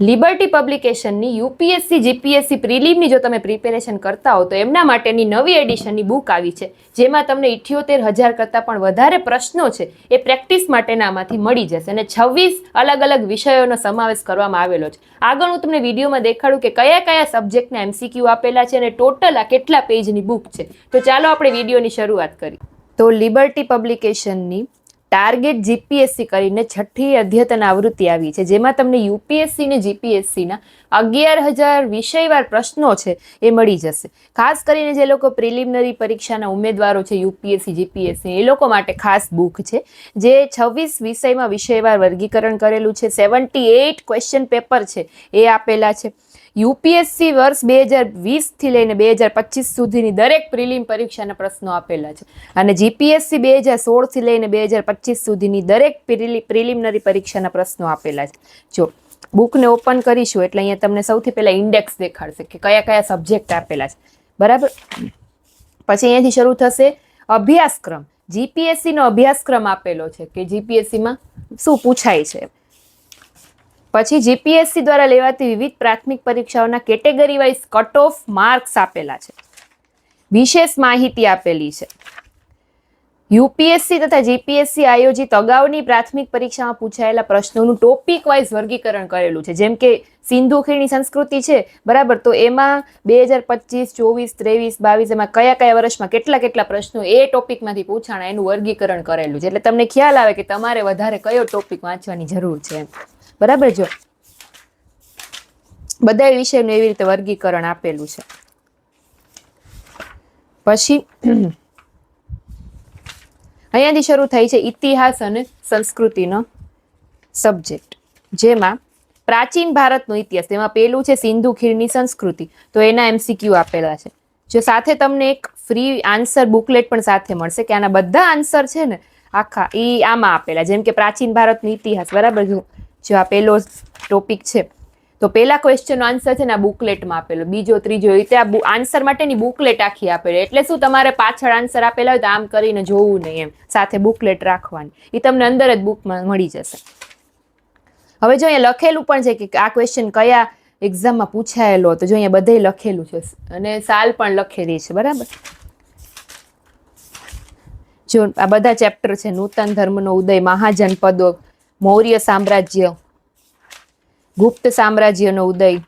Liberty પબ્લિકેશનની UPSC GPSC પ્રિલિમની જો તમે પ્રિપેરેશન કરતા હો, તો એમના માટેની નવી એડિશનની બુક આવી છે. જેમાં તમને ઇઠ્યોતેર હજાર કરતાં પણ વધારે પ્રશ્નો છે. એ પ્રેક્ટિસ માટેનામાંથી મળી જશે. અને છવ્વીસ અલગ અલગ વિષયોનો સમાવેશ કરવામાં આવેલો છે. આગળ હું તમને વિડીયોમાં દેખાડું કે કયા કયા સબ્જેક્ટના એમસીક્યુ આપેલા છે અને ટોટલ આ કેટલા પેજની બુક છે. તો ચાલો આપણે વિડીયોની શરૂઆત કરીએ. તો લિબર્ટી પબ્લિકેશનની ટાર્ગેટ જીપીએસસી કરીને છઠ્ઠી અદ્યતન આવૃત્તિ આવી છે, જેમાં તમને યુપીએસસી ને જીપીએસસીના અગિયાર હજાર વિષયવાર પ્રશ્નો છે એ મળી જશે. ખાસ કરીને જે લોકો પ્રિલિમિનરી પરીક્ષાના ઉમેદવારો છે, યુપીએસસી, જીપીએસસી, એ લોકો માટે ખાસ બુક છે, જે છવ્વીસ વિષયમાં વિષયવાર વર્ગીકરણ કરેલું છે, સેવન્ટી એઇટ ક્વેશ્ચન પેપર છે એ આપેલા છે. યુપીએસસી વર્ષ બે હજાર વીસથી લઈને બે હજાર પચીસ સુધીની દરેક પ્રિલિમ પરીક્ષાના પ્રશ્નો આપેલા છે. અને જીપીએસસી બે હજાર સોળથી લઈને બે હજાર પચીસ સુધીની દરેક પ્રિલિમિનરી પરીક્ષાના પ્રશ્નો આપેલા છે. જો બુકને ઓપન કરીશું એટલે અહીંયા તમને સૌથી પહેલાં ઇન્ડેક્સ દેખાડશે કે કયા કયા સબ્જેક્ટ આપેલા છે. બરાબર? પછી અહીંયાથી શરૂ થશે અભ્યાસક્રમ. જીપીએસસીનો અભ્યાસક્રમ આપેલો છે કે જીપીએસસીમાં શું પૂછાય છે? પછી જીપીએસસી દ્વારા લેવાતી વિવિધ પ્રાથમિક પરીક્ષાઓના category wise cut off marks આપેલા છે. વિશેષ માહિતી આપેલી છે. યુપીએસસી તથા જીપીએસસી આયોજિત અગાઉની પ્રાથમિક પરીક્ષામાં પૂછાયેલા પ્રશ્નોનું ટોપિક વાઇઝ વર્ગીકરણ કરેલું છે. જેમ કે સિંધુ ખીણની સંસ્કૃતિ છે, બરાબર? તો એમાં બે હજાર પચીસ, ચોવીસ, ત્રેવીસ, બાવીસ એમાં કયા કયા વર્ષમાં કેટલા કેટલા પ્રશ્નો એ ટોપિકમાંથી પૂછાણા, એનું વર્ગીકરણ કરેલું છે. એટલે તમને ખ્યાલ આવે કે તમારે વધારે કયો ટોપિક વાંચવાની જરૂર છે બરાબર જો? બધા વિષયનું એવી રીતે વર્ગીકરણ આપેલું છે. પછી અહીંયાથી શરૂ થઈ છે ઇતિહાસ અને સંસ્કૃતિનો સબ્જેક્ટ, જેમાં પ્રાચીન ભારતનો ઇતિહાસ, તેમાં પેલું છે સિંધુ ખીરની સંસ્કૃતિ, તો એના એમસીક્યુ આપેલા છે. જો સાથે તમને એક ફ્રી આન્સર બુકલેટ પણ સાથે મળશે, કે આના બધા આન્સર છે ને, આખા એ આમાં આપેલા, જેમ કે પ્રાચીન ભારતનો ઇતિહાસ, બરાબર જો? જો આ પેલો ટોપિક છે, તો પહેલા ક્વેશ્ચનનો આન્સર છે ને આ બુકલેટમાં આપેલો. બીજો, ત્રીજો રીતે આ આન્સર માટેની બુકલેટ આખી આપેલી. એટલે શું તમારે પાછળ આન્સર આપેલા હોય તો આમ કરીને જોવું નહીં એમ. સાથે બુકલેટ રાખવાની. એ તમને અંદર જ બુકમાં મળી જશે. હવે જો અહીંયા લખેલું પણ છે કે આ ક્વેશ્ચન કયા એક્ઝામમાં પૂછાયેલો હતો. જો અહીંયા બધે લખેલું છે. અને સાલ પણ લખેલી છે, બરાબર? જો આ બધા ચેપ્ટર છે. નૂતન ધર્મનો ઉદય, મહાજનપદો મૌર્ય સામ્રાજ્ય, ગુપ્ત સામ્રાજ્યનો ઉદય,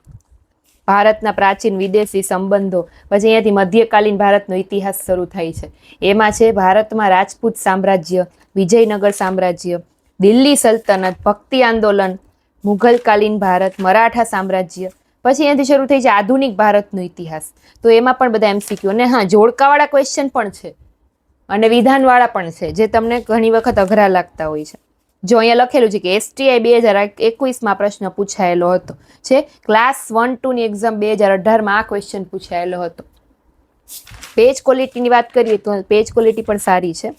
ભારતના પ્રાચીન વિદેશી સંબંધો, પછી અહીંયાથી મધ્યકાલીન ભારતનો ઇતિહાસ શરૂ થાય છે. એમાં છે ભારતમાં રાજપૂત સામ્રાજ્ય, વિજયનગર સામ્રાજ્ય, દિલ્હી સલ્તનત, ભક્તિ આંદોલન, મુઘલકાલીન ભારત, મરાઠા સામ્રાજ્ય, પછી અહીંયાથી શરૂ થઈ છે આધુનિક ભારતનો ઇતિહાસ. તો એમાં પણ બધા એમસીક્યુ. અને હા, જોડકાવાળા ક્વેશ્ચન પણ છે. અને વિધાનવાળા પણ છે, જે તમને ઘણી વખત અઘરા લાગતા હોય છે. જો અહીંયા લખેલું છે કે એસટીઆઈ બે હજાર એકવીસમાં પ્રશ્ન પૂછાયેલો હતો. છે? ક્લાસ વન ટુની એક્ઝામ બે હજાર અઢારમાં આ ક્વેશ્ચન પૂછાયેલો હતો. પેજ ક્વોલિટીની વાત કરીએ તો પેજ ક્વોલિટી પણ સારી છે.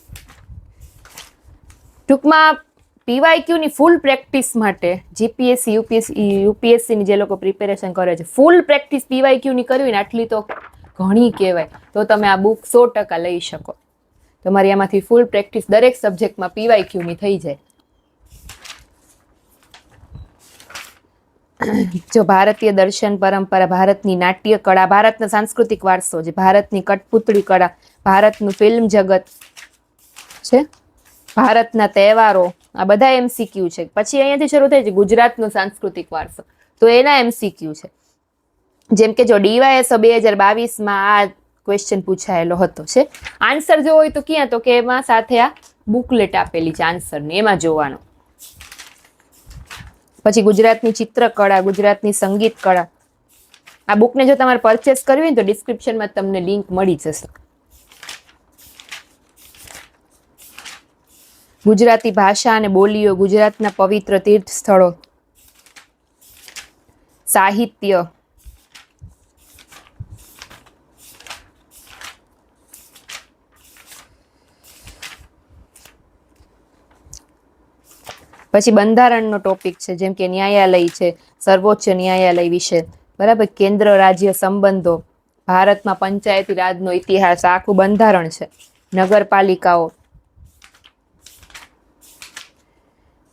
ટૂંકમાં પીવાયક્યુની ફૂલ પ્રેક્ટિસ માટે જીપીએસસી યુપીએસસી યુપીએસસીની જે લોકો પ્રિપેરેશન કરે છે ફૂલ પ્રેક્ટિસ પીવાયક્યુની કરવી ને આટલી તો ઘણી કહેવાય. તો તમે આ બુક સો ટકા લઈ શકો. તમારી આમાંથી ફૂલ પ્રેક્ટિસ દરેક સબ્જેક્ટમાં પીવાયક્યુની થઈ જાય. જો ભારતીય દર્શન પરંપરા, ભારતની નાટ્ય કળા, ભારતનો સાંસ્કૃતિક વારસો છે ભારતની કઠપુતળી કળા, ભારતનું ફિલ્મ જગત છે, ભારતના તહેવારો, આ બધા એમસીક્યુ છે. પછી અહીંયાથી શરૂ થાય છે ગુજરાતનો સાંસ્કૃતિક વારસો. તો એના એમસીક્યુ છે. જેમ કે જો ડીવાયએસ બે હજાર બાવીસમાં આ ક્વેશ્ચન પૂછાયેલો હતો છે. આન્સર જો હોય તો ક્યાં? તો કે એમાં સાથે આ બુકલેટ આપેલી છે આન્સરની એમાં જોવાનો. પછી ગુજરાતની ચિત્રકળા, ગુજરાતની સંગીત કળા આ બુકને જો તમારે પરચેસ કરવી હોય તો ડિસ્ક્રિપ્શનમાં તમને લિંક મળી જશે. ગુજરાતી ભાષા અને બોલીઓ ગુજરાતના પવિત્ર તીર્થ સ્થળો સાહિત્ય. પછી બંધારણનો ટોપિક છે, જેમ કે ન્યાયાલય છે, સર્વોચ્ચ ન્યાયાલય વિશે. બરાબર? કેન્દ્ર રાજ્ય સંબંધો. ભારતમાં પંચાયતી રાજનો ઇતિહાસ આખું બંધારણ છે. નગરપાલિકાઓ.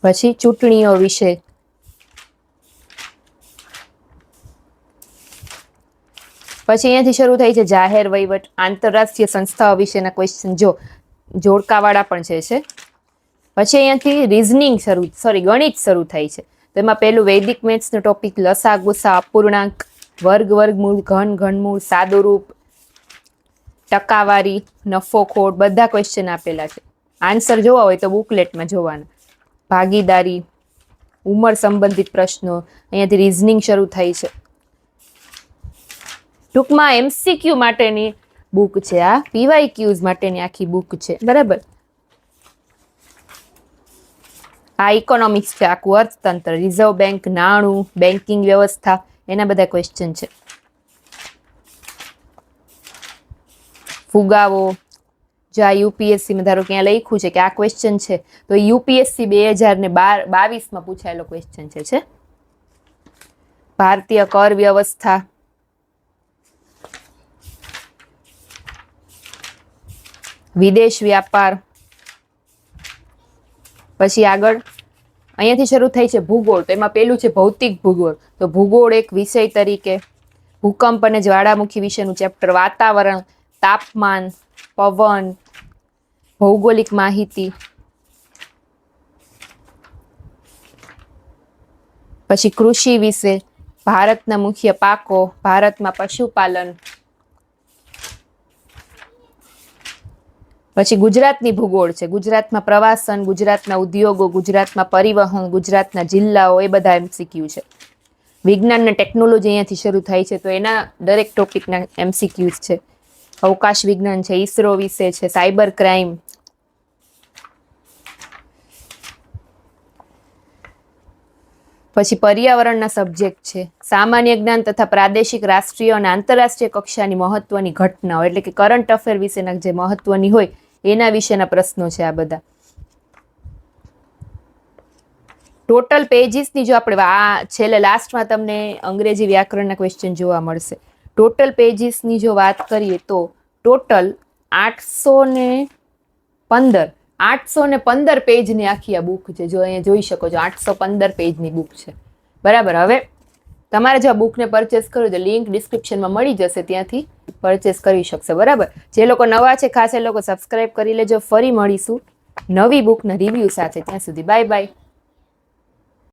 પછી ચૂંટણીઓ વિશે. પછી અહીંયાથી શરૂ થઈ છે જાહેર વહીવટ, આંતરરાષ્ટ્રીય સંસ્થાઓ વિશેના ક્વેશ્ચન જો, જોડકાવાળા પણ છે પછી અહીંયાથી રિઝનિંગ શરૂ સોરી ગણિત શરૂ થાય છે. તો એમાં પહેલું વૈદિક મેથ્સનો ટોપિક લસા, ગુસા, અપૂર્ણાંક, વર્ગ, વર્ગમૂળ, ઘન, ઘનમૂળ, સાદુરૂપ, ટકાવારી નફો ખોટ બધા ક્વેશ્ચન આપેલા છે. આન્સર જોવા હોય તો બુકલેટમાં જોવાના. ભાગીદારી, ઉંમર સંબંધિત પ્રશ્નો, અહીંયાથી રિઝનિંગ શરૂ થાય છે. ટૂંકમાં એમસીક્યુ માટેની બુક છે આ. પીવાય ક્યુઝ માટેની આખી બુક છે. બરાબર? આ ઇકોનોમિક્સ છે, આખું અર્થતંત્ર રિઝર્વ બેંક નાણું બેન્કિંગ વ્યવસ્થા, એના બધા ક્વેશ્ચન છે. ફુગાવો, જો આ યુપીએસસીમાં ધારો કે અહીંયા લખ્યું છે કે આ ક્વેશ્ચન છે, તો યુપીએસસી બે હજાર ને બાર બાવીસમાં પૂછાયેલો ક્વેશ્ચન છે છે? ભારતીય કર વ્યવસ્થા. વિદેશ વ્યાપાર. પછી આગળ અહીંયાથી શરૂ થઈ છે ભૂગોળ. તો એમાં પેલું છે ભૌતિક ભૂગોળ. તો ભૂગોળ એક વિષય તરીકે ભૂકંપ અને જ્વાળામુખી વિશેનું ચેપ્ટર વાતાવરણ, તાપમાન, પવન, ભૌગોલિક માહિતી. પછી કૃષિ વિશે, ભારતના મુખ્ય પાકો, ભારતમાં પશુપાલન. પછી ગુજરાતની ભૂગોળ છે. ગુજરાતમાં પ્રવાસન, ગુજરાતના ઉદ્યોગો, ગુજરાતમાં પરિવહન, ગુજરાતના જિલ્લાઓ, એ બધા એમસીક્યુ છે. વિજ્ઞાન અને ટેકનોલોજી અહીંયાથી શરૂ થાય છે તો એના દરેક ટોપિકના એમસીક્યુઝ છે. અવકાશ વિજ્ઞાન છે, ઈસરો વિશે છે, સાયબર ક્રાઇમ. પછી પર્યાવરણના સબ્જેક્ટ છે. સામાન્ય જ્ઞાન તથા પ્રાદેશિક રાષ્ટ્રીય અને આંતરરાષ્ટ્રીય કક્ષાની મહત્વની ઘટનાઓ, એટલે કે કરંટ અફેર વિશેના જે મહત્વની હોય એના વિશેના પ્રશ્નો છે આ બધા. ટોટલ પેજીસની જો આપણે આ છેલ્લે લાસ્ટમાં તમને અંગ્રેજી વ્યાકરણના ક્વેશ્ચન જોવા મળશે. ટોટલ પેજીસની જો વાત કરીએ તો ટોટલ આઠસો ને પંદર. આઠસો ને પંદર પેજની આખી આ બુક છે. જો અહીંયા જોઈ શકો છો, આઠસો પંદર પેજની બુક છે. બરાબર? હવે તમારે જો આ બુકને પરચેસ કરો તો લિંક ડિસ્ક્રિપ્શનમાં મળી જશે ત્યાંથી. પરચેસ કરી શકશે, બરાબર? જે લોકો નવા છે, ખાસ એ લોકો સબસ્ક્રાઇબ કરી લેજો. ફરી મળીશું નવી બુકના રિવ્યૂ સાથે. ત્યાં સુધી બાય બાય